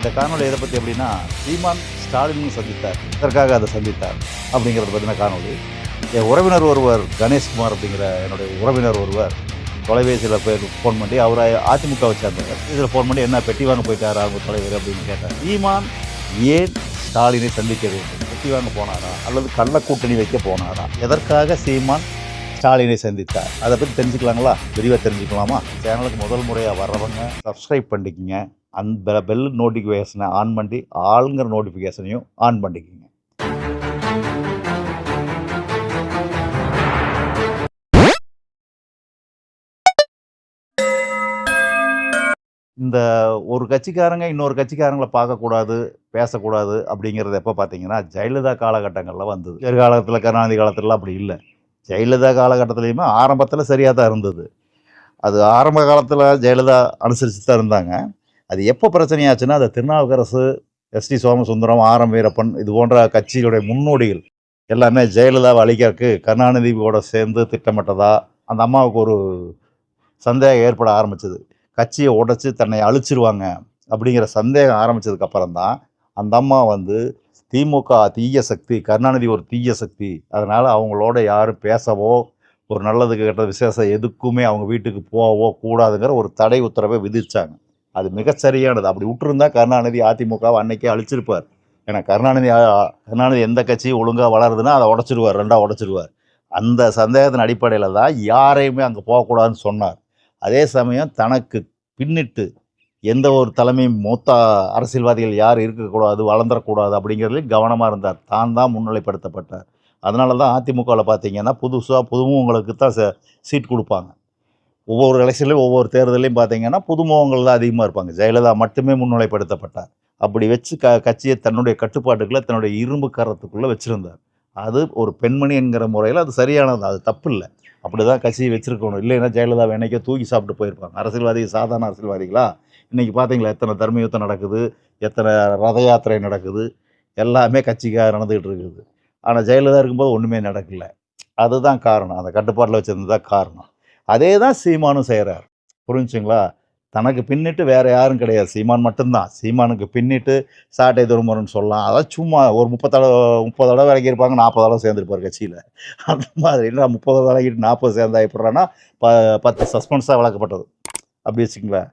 இந்த காணொலி எதை பற்றி எப்படின்னா சீமான் ஸ்டாலினும் சந்தித்தார். இதற்காக அதை சந்தித்தார் அப்படிங்கிறத பற்றின காணொலி என் உறவினர் ஒருவர் கணேஷ்குமார் அப்படிங்கிற என்னுடைய உறவினர் ஒருவர் தொலைபேசியில் போய் ஃபோன் பண்ணி அவரை அதிமுகவை சேர்ந்தவர். இதில் ஃபோன் பண்ணி என்ன பெட்டி வாங்க போயிட்டாரா அவங்க தலைவர்? அப்படின்னு கேட்டார். சீமான் ஏன் ஸ்டாலினை சந்திக்க வேண்டும்? பெட்டி வாங்க போனாரா? அல்லது கள்ள கூட்டணி வைக்க போனாரா? எதற்காக சீமான் ஸ்டாலினை சந்தித்தார்? அதை பற்றி தெரிஞ்சுக்கலாங்களா? விரிவாக தெரிஞ்சுக்கலாமா? சேனலுக்கு முதல் முறையாக வர்றவங்க சப்ஸ்கிரைப் பண்ணிக்கிங்க. அந்த பெல் நோட்டிஃபிகேஷனை ஆன் பண்ணி ஆளுங்கிற நோட்டிஃபிகேஷனையும் ஆன் பண்ணிக்கங்க. இந்த ஒரு கட்சிக்காரங்க இன்னொரு கட்சிக்காரங்களை பார்க்கக்கூடாது பேசக்கூடாது அப்படிங்கிறது எப்போ பார்த்தீங்கன்னா ஜெயலலிதா காலகட்டங்களில் வந்தது. எதிர்காலத்தில் கருணாநிதி காலத்திலலாம் அப்படி இல்லை. ஜெயலலிதா காலகட்டத்துலேயுமே ஆரம்பத்தில் சரியாக தான் இருந்தது. அது ஆரம்ப காலத்தில் ஜெயலலிதா அனுசரித்து தான் இருந்தாங்க. அது எப்போ பிரச்சனையாச்சுன்னா அது திருநாவுக்கரசு எஸ்டி சோமசுந்தரம் ஆரம் வீரப்பன் இது போன்ற கட்சிகளுடைய முன்னோடிகள் எல்லாமே ஜெயலலிதாவை அழிக்கிறதுக்கு கருணாநிதியோட சேர்ந்து திட்டமிட்டதா? அந்த அம்மாவுக்கு ஒரு சந்தேகம் ஏற்பட ஆரம்பிச்சது. கட்சியை உடைச்சி தன்னை அழிச்சிருவாங்க அப்படிங்கிற சந்தேகம் ஆரம்பித்ததுக்கப்புறம் தான் அந்த அம்மா வந்து திமுக தீய சக்தி கருணாநிதி ஒரு தீய சக்தி. அதனால் அவங்களோட யாரும் பேசவோ ஒரு நல்லதுக்கு கெட்ட விசேஷம் எதுக்குமே அவங்க வீட்டுக்கு போகவோ கூடாதுங்கிற ஒரு தடை உத்தரவை விதிச்சாங்க. அது மிகச்சரியானது. அப்படி விட்டுருந்தா கருணாநிதி அதிமுகவை அன்னைக்கே அழிச்சிருப்பார். ஏன்னா கருணாநிதி கருணாநிதி எந்த கட்சியும் ஒழுங்காக வளருதுன்னா அதை உடச்சிடுவார் ரெண்டாக உடச்சிடுவார் அந்த சந்தேகத்தின் அடிப்படையில் தான் யாரையுமே அங்கே போகக்கூடாதுன்னு சொன்னார். அதே சமயம் தனக்கு பின்னிட்டு எந்த ஒரு தலைமையும் மூத்த அரசியல்வாதிகள் யார் இருக்கக்கூடாது வளர்ந்துடக்கூடாது அப்படிங்கிறதுலையும் கவனமாக இருந்தார். தான் தான் முன்னிலைப்படுத்தப்பட்டார். அதனால தான் அதிமுகவில் பார்த்தீங்கன்னா புதுசாக புதுவும் உங்களுக்கு தான் சீட் கொடுப்பாங்க. ஒவ்வொரு எலெக்ஷன்லையும் ஒவ்வொரு தேர்தலையும் பார்த்தீங்கன்னா புதுமுகங்கள் தான் அதிகமாக இருப்பாங்க. ஜெயலலிதா மட்டுமே முன்னிலைப்படுத்தப்பட்டார். அப்படி வச்சு க கட்சியை தன்னுடைய கட்டுப்பாட்டுக்குள்ளே தன்னுடைய இரும்பு கரத்துக்குள்ளே வச்சுருந்தார். அது ஒரு பெண்மணி என்கிற முறையில் அது சரியானது அது தப்பு இல்லை அப்படி தான் கட்சியை வச்சுருக்கணும். இல்லைன்னா ஜெயலலிதா வேணைக்கே தூக்கி சாப்பிட்டு போயிருப்பாங்க. அரசியல்வாதி சாதாரண அரசியல்வாதிகளா? இன்றைக்கி பார்த்தீங்களா எத்தனை தர்மயுத்தம் நடக்குது எத்தனை ரத யாத்திரை நடக்குது எல்லாமே கட்சிக்காக நடந்துக்கிட்டு இருக்குது. ஆனால் ஜெயலலிதா இருக்கும்போது ஒன்றுமே நடக்கல. அதுதான் காரணம். அந்த கட்டுப்பாட்டில் வச்சுருந்தது தான் காரணம். அதே தான் சீமானும் செய்கிறார் புரிஞ்சுங்களா? தனக்கு பின்னிட்டு வேறு யாரும் கிடையாது. சீமான் மட்டும்தான். சீமானுக்கு பின்னிட்டு சாட்டை துருமுறைன்னு சொல்லலாம். அதான் சும்மா ஒரு முப்பத்தடவை முப்பது தடவை வரைக்கும் இருப்பாங்க நாற்பது தடவை சேர்ந்துருப்பார் கட்சியில். அந்த மாதிரி என்ன முப்பது விலகிட்டு நாற்பது சேர்ந்தா எப்படின்னா ப பத்து சஸ்பென்ஸாக வளர்க்கப்பட்டது அப்படி வச்சுங்களேன்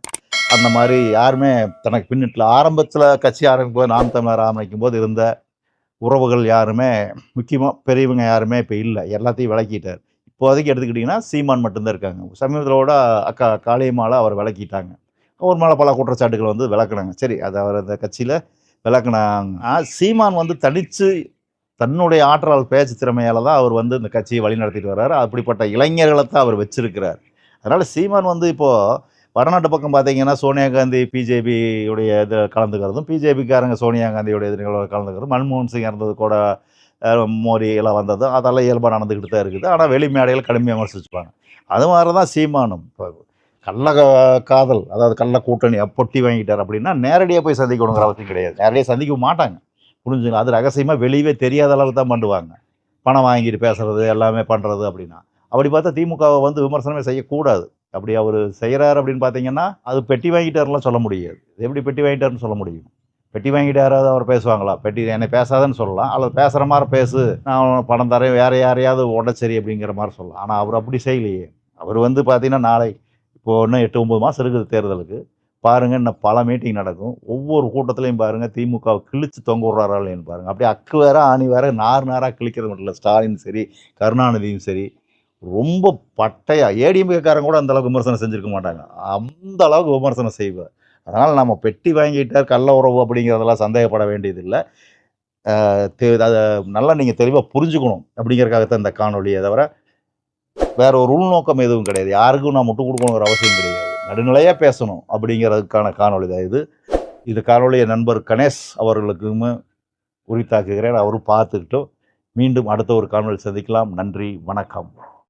அந்த மாதிரி யாருமே தனக்கு பின்னிட்டில் ஆரம்பத்தில் கட்சி ஆரம்பிக்கும் போது நாம் தமிழர் ஆரம்பிக்கும் போது இருந்த உறவுகள் யாருமே முக்கியமாக பெரியவங்க யாருமே இப்போ இல்லை. எல்லாத்தையும் விளக்கிட்டார். இப்போதைக்கு எடுத்துக்கிட்டிங்கன்னா சீமான் மட்டும்தான் இருக்காங்க. சமீபத்தில் கூட அக்கா காளியம்மாவை அவர் விளக்கிட்டாங்க அவர் மேலே பல குற்றச்சாட்டுகள் வந்து விளக்குனாங்க. சரி அது அவர் அந்த கட்சியில் விளக்குனாங்க சீமான் வந்து தனித்து தன்னுடைய ஆற்றல் பேச்சு திறமையால் தான் அவர் வந்து இந்த கட்சியை வழிநடத்திட்டு வர்றாரு. அப்படிப்பட்ட இளைஞர்களை தான் அவர் வச்சிருக்கிறார். அதனால் சீமான் வந்து இப்போது வடநாட்டு பக்கம் பார்த்தீங்கன்னா சோனியா காந்தி பிஜேபியுடைய இது கலந்துக்கிறதும் பிஜேபிக்காரங்க சோனியா காந்தியோட இது கலந்துக்கிறதும் மன்மோகன் சிங் இருந்தது கூட மோடி எல்லாம் வந்ததும் அதெல்லாம் இயல்பாக நடந்துக்கிட்டு தான் இருக்குது. ஆனால் வெளி மேடையில் கடுமையாக விமர்சிச்சுப்பாங்க அது மாதிரி தான் சீமானும். இப்போ கள்ள கா- காதல் அதாவது கள்ள கூட்டணி பொட்டி வாங்கிட்டார் அப்படின்னா நேரடியாக போய் சந்திக்கணுங்கிற அவசியம் கிடையாது. நேரடியாக சந்திக்க மாட்டாங்க. புரிஞ்சுங்க அது ரகசியமாக வெளியவே தெரியாத அளவுக்கு தான் பண்ணுவாங்க. பணம் வாங்கிட்டு பேசுறது எல்லாமே பண்ணுறது அப்படின்னா. அப்படி பார்த்தா திமுகவை வந்து விமர்சனமே செய்யக்கூடாது. அப்படி அவர் செய்கிறார் அப்படின்னு பார்த்தீங்கன்னா அது பெட்டி வாங்கிட்டார்லாம் சொல்ல முடியாது. எப்படி பெட்டி வாங்கிட்டாருன்னு சொல்ல முடியும்? பெட்டி வாங்கிட்டாராவது அவர் பேசுவாங்களா? பெட்டி என்னை பேசாதன்னு சொல்லலாம். அல்லது பேசுகிற மாதிரி பேசு. நான் பணம் தரேன். வேறு யாரையாவது உடச்சரி அப்படிங்கிற மாதிரி சொல்லலாம். ஆனால் அவர் அப்படி செய்யலையே. அவர் வந்து பார்த்தீங்கன்னா நாளை இப்போ இன்னும் எட்டு ஒம்பது மாதம் இருக்குது தேர்தலுக்கு. பாருங்கள் இன்னும் பல மீட்டிங் நடக்கும். ஒவ்வொரு கூட்டத்துலையும் பாருங்கள் திமுக கிழிச்சு தொங்க விட்றாரான்னு பாருங்கள் அப்படியே அக்கு வேற ஆணி வேற நார் நாராக கிழிக்கிறது மட்டும் இல்லை. ஸ்டாலின் சரி கருணாநிதியும் சரி. ரொம்ப பட்டையாக ஏடிஎம்கேக்காரன் கூட அந்த அளவுக்கு விமர்சனம் செஞ்சுருக்க மாட்டாங்க. அந்த அளவுக்கு விமர்சனம் செய்வார் அதனால் நம்ம பெட்டி வாங்கிட்டார் கள்ள உறவு அப்படிங்கிறதெல்லாம் சந்தேகப்பட வேண்டியதில்லை. அதை நல்லா நீங்கள் தெளிவாக புரிஞ்சுக்கணும் அப்படிங்கிறக்காகத்தான் இந்த காணொலியை தவிர வேற ஒரு உள்நோக்கம் எதுவும் கிடையாது. யாருக்கும் நான் முட்டு கொடுக்கணுங்கிற அவசியம் கிடையாது. நடுநிலையாக பேசணும் அப்படிங்கிறதுக்கான காணொளி தான் இது. இது காணொலியை நண்பர் கணேஷ் அவர்களுக்குமே உரித்தாக்குகிறேன். அவரும் பார்த்துக்கிட்டும் மீண்டும் அடுத்த ஒரு காணொலி சந்திக்கலாம். நன்றி. வணக்கம்.